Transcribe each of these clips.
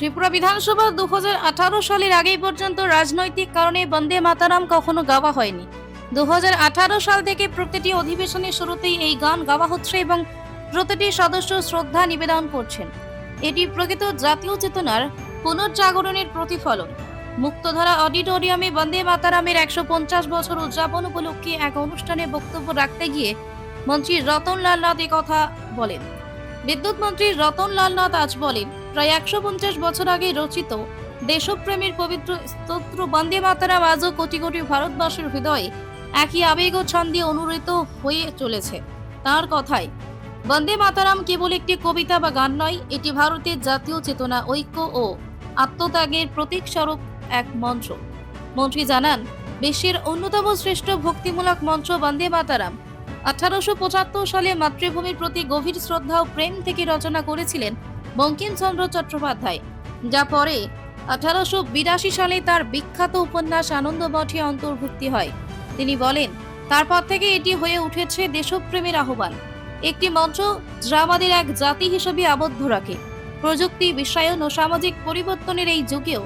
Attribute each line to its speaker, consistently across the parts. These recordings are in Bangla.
Speaker 1: ত্রিপুরা বিধানসভা দু হাজার আঠারো সালের আগে পর্যন্ত রাজনৈতিক কারণে বন্দে মাতারাম কখনো গাওয়া হয়নি। দু হাজার আঠারো সাল থেকে প্রতিটি অধিবেশনের শুরুতেই এই গান গাওয়া হচ্ছে এবং প্রতিটি সদস্য শ্রদ্ধা নিবেদন করছেন। এটি প্রকৃত জাতীয় চেতনার পুনর্জাগরণের প্রতিফলন। মুক্তধারা অডিটোরিয়ামে বন্দে মাতারামের একশো পঞ্চাশ বছর উদযাপন উপলক্ষে এক অনুষ্ঠানে বক্তব্য রাখতে গিয়ে মন্ত্রী রতন রতনলাল নাথ কথা বলেন। বিদ্যুৎ মন্ত্রী রতনলাল নাথ আজ বলেন প্রায় একশো পঞ্চাশ বছর আগে রচিত দেশপ্রেমীর পবিত্র স্তোত্র বন্দে মাতারাম আজও কোটি কোটি ভারতবাসীর হৃদয়ে একই আবেগ ও ছন্দে অনুরিত হয়ে চলেছে। তার কথায়, বন্দে মাতারাম কেবল একটি কবিতা বা গান নয়, এটি ভারতের জাতীয় চেতনা, ঐক্য ও আত্মত্যাগের প্রতীক স্বরূপ এক মঞ্চ মন্ত্রী জানান, বিশ্বের অন্যতম শ্রেষ্ঠ ভক্তিমূলক মঞ্চ বন্দে মাতারাম আঠারোশো পঁচাত্তর সালে মাতৃভূমির প্রতি গভীর শ্রদ্ধা ও প্রেম থেকে রচনা করেছিলেন বঙ্কিমচন্দ্র চট্টোপাধ্যায়, যা পরে আঠারোশো বিরাশি সালে তার বিখ্যাত উপন্যাস আনন্দমঠে অন্তর্ভুক্তি হয়। তিনি বলেন, তারপর থেকে এটি হয়ে উঠেছে দেশপ্রেমের আহ্বান। একটি মঞ্চ যা আমাদের এক জাতি হিসেবে আবদ্ধ রাখে। প্রযুক্তি, বিশ্বায়ন ও সামাজিক পরিবর্তনের এই যুগেও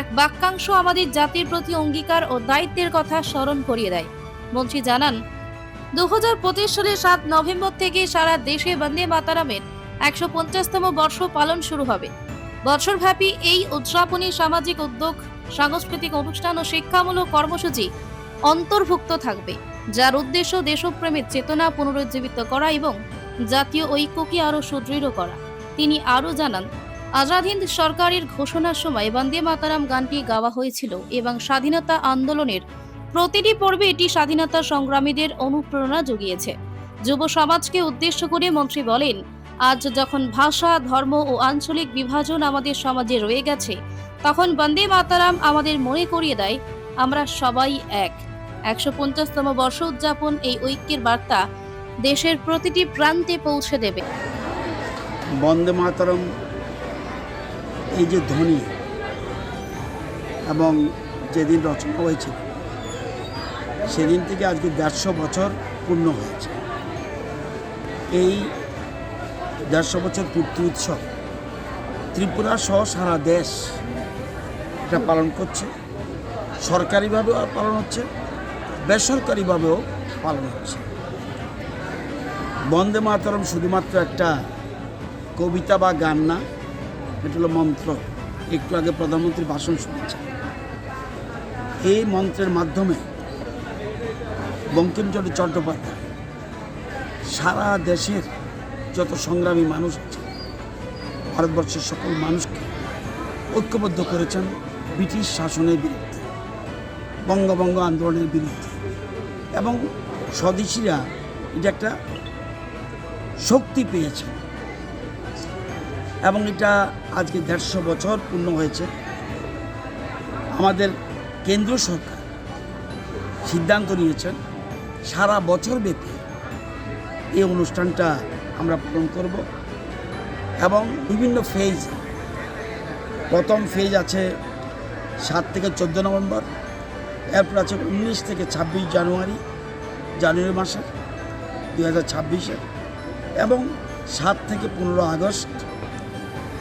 Speaker 1: এক বাক্যাংশ আমাদের জাতির প্রতি অঙ্গীকার ও দায়িত্বের কথা স্মরণ করিয়ে দেয়। মন্ত্রী জানান দু সালের সাত নভেম্বর থেকে সারা দেশে বন্দে মাতারামের একশো পঞ্চাশতম বর্ষ পালন শুরু হবে। বছরব্যাপী এই উদযাপনী সামাজিক উদ্যোগ, সাংস্কৃতিক অনুষ্ঠান ও শিক্ষামূলক কর্মসূচি অন্তর্ভুক্ত থাকবে, যার উদ্দেশ্য দেশপ্রেমের চেতনা পুনরুজ্জীবিত করা এবং জাতীয় ঐক্যকে আরও সুদৃঢ় করা। তিনি আরও জানান, আজাদ হিন্দ সরকারের ঘোষণার সময় বন্দে মাতারাম গানটি গাওয়া হয়েছিল এবং স্বাধীনতা আন্দোলনের প্রতিটি পর্বে এটি স্বাধীনতা সংগ্রামীদের অনুপ্রেরণা জুগিয়েছে। যুব সমাজকে উদ্দেশ্য করে মন্ত্রী বলেন আজ যখন ভাষা, ধর্ম ও আঞ্চলিক বিভাজন আমাদের সমাজে রয়ে গেছে, তখন বন্দে মাতারাম আমাদের মনে করিয়ে দেয়, আমরা সবাই এক। একশো পঞ্চাশতম বর্ষ উদযাপন এই ঐক্যের বার্তা দেশের প্রতিটি প্রান্তে পৌঁছে দেবে।
Speaker 2: বন্দে মাতরম, এই যে ধ্বনি এবং যেদিন রচনা হয়েছিল সেদিন থেকে আজকে দেড়শো বছর পূর্ণ হয়েছে। এই দেড়শো বছর পূর্তি উৎসব। ত্রিপুরা সহ সারা দেশ এটা পালন করছে। সরকারিভাবেও পালন হচ্ছে, বেসরকারিভাবেও পালন হচ্ছে। বন্দে মাতরম শুধুমাত্র একটা কবিতা বা গান না, এটা হলো মন্ত্র। একটু আগে প্রধানমন্ত্রী ভাষণ শুনেছেন। এই মন্ত্রের মাধ্যমে বঙ্কিমচন্দ্র চট্টোপাধ্যায় সারা দেশের যত সংগ্রামী মানুষ ভারতবর্ষের সকল মানুষকে ঐক্যবদ্ধ করেছেন ব্রিটিশ শাসনের বিরুদ্ধে বঙ্গবঙ্গ আন্দোলনের বিরুদ্ধে। এবং স্বদেশীরা এটা একটা শক্তি পেয়েছে। এবং এটা আজকে দেড়শো বছর পূর্ণ হয়েছে। আমাদের কেন্দ্র সরকার সিদ্ধান্ত নিয়েছেন, সারা বছর ব্যাপী এই অনুষ্ঠানটা আমরা পূরণ করব। এবং বিভিন্ন ফেজ প্রথম ফেজ আছে সাত থেকে চোদ্দ নভেম্বর, এরপর আছে উনিশ থেকে ছাব্বিশ জানুয়ারি জানুয়ারি মাসের দু হাজার ছাব্বিশে এবং সাত থেকে পনেরো আগস্ট,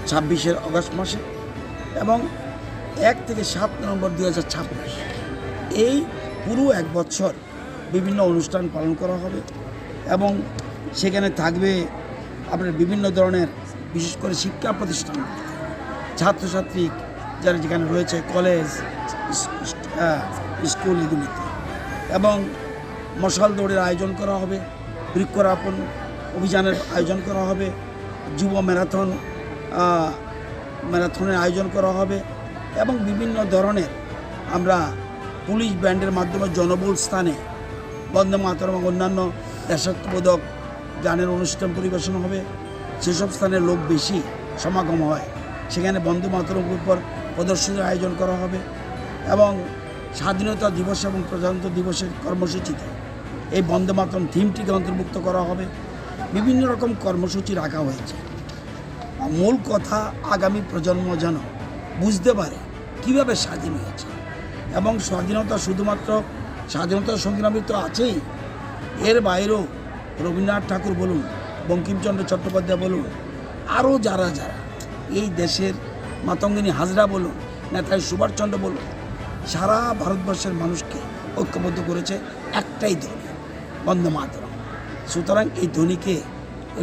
Speaker 2: ছাব্বিশের অগস্ট মাসে এবং এক থেকে সাত নভেম্বর দু হাজার ছাব্বিশ। এই পুরো এক বছর বিভিন্ন অনুষ্ঠান পালন করা হবে এবং সেখানে থাকবে আপনার বিভিন্ন ধরনের, বিশেষ করে শিক্ষা প্রতিষ্ঠান ছাত্রছাত্রী যারা যেখানে রয়েছে, কলেজ, স্কুল এগুলিতে এবং মশাল দৌড়ের আয়োজন করা হবে, বৃক্ষরোপণ অভিযানের আয়োজন করা হবে, যুব ম্যারাথন ম্যারাথনের আয়োজন করা হবে এবং বিভিন্ন ধরনের আমরা পুলিশ ব্যান্ডের মাধ্যমে জনবহুল স্থানে বন্দে মাতরম অন্যান্য দেশাত্মবোধক গানের অনুষ্ঠান পরিবেশন হবে। সেসব স্থানে লোক বেশি সমাগম হয়, সেখানে বন্দে মাতরম উপর প্রদর্শনীর আয়োজন করা হবে এবং স্বাধীনতা দিবস এবং প্রজাতন্ত্র দিবসের কর্মসূচিতে এই বন্দে মাতরম থিমটিকে অন্তর্ভুক্ত করা হবে। বিভিন্ন রকম কর্মসূচি রাখা হয়েছে। মূল কথা আগামী প্রজন্ম যেন বুঝতে পারে কীভাবে স্বাধীন হয়েছে এবং স্বাধীনতা শুধুমাত্র স্বাধীনতা সংগ্রামী তো আছেই, এর বাইরেও রবীন্দ্রনাথ ঠাকুর বলুন, বঙ্কিমচন্দ্র চট্টোপাধ্যায় বলুন, আরও যারা যারা, এই দেশের মাতঙ্গিনী হাজরা বলুন, নেতাজি সুভাষচন্দ্র বলুন, সারা ভারতবর্ষের মানুষকে ঐক্যবদ্ধ করেছে একটাই ধ্বনি, বন্দে মাতরম। সুতরাং এই ধ্বনিকে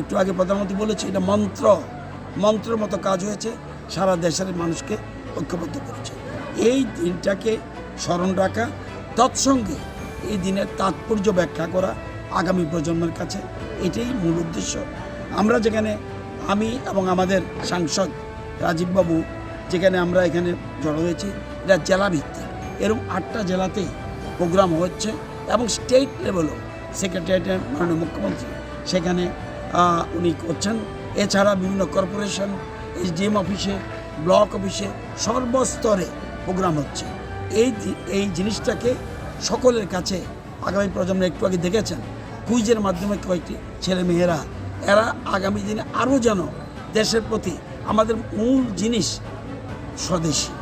Speaker 2: একটু আগে প্রধানমন্ত্রী বলেছে, এটা মন্ত্র, মন্ত্রের মতো কাজ হয়েছে, সারা দেশের মানুষকে ঐক্যবদ্ধ করেছে। এই দিনটাকে স্মরণ রাখা, তৎসঙ্গে এই দিনের তাৎপর্য ব্যাখ্যা করা আগামী প্রজন্মের কাছে। এটাই মূল উদ্দেশ্য। আমরা যেখানে, আমি এবং আমাদের সাংসদ রাজীববাবু, যেখানে আমরা এখানে জড়ো হয়েছি এটা জেলা ভিত্তিক এরকম আটটা জেলাতেই প্রোগ্রাম হচ্ছে এবং স্টেট লেভেলও। সেক্রেটারিয়েটের মাননীয় মুখ্যমন্ত্রী, সেখানে উনি করছেন। এছাড়া বিভিন্ন কর্পোরেশন এসডিএম অফিসে, ব্লক অফিসে সর্বস্তরে প্রোগ্রাম হচ্ছে। এই এই জিনিসটাকে সকলের কাছে আগামী প্রজন্ম একটু আগে দেখেছেন। কুইজের মাধ্যমে কয়েকটি ছেলে মেয়েরা, এরা আগামী দিনে আরও যেন দেশের প্রতি আমাদের মূল জিনিস স্বদেশী।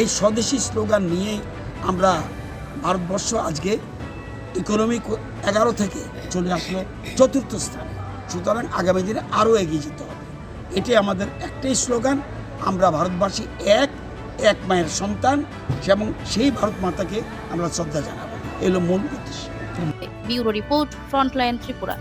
Speaker 2: এই স্বদেশী স্লোগান নিয়েই আমরা ভারতবর্ষ আজকে ইকোনমিক এগারো থেকে চলে আসলো চতুর্থ স্থানে। সুতরাং আগামী দিনে আরও এগিয়ে যেতে হবে। এটি আমাদের একটাই স্লোগান। আমরা ভারতবাসী এক এক মায়ের সন্তান এবং সেই ভারত মাতাকে আমরা শ্রদ্ধা জানাব। এলো মূল উদ্দেশ্য।
Speaker 1: Bureau report Frontline Tripura.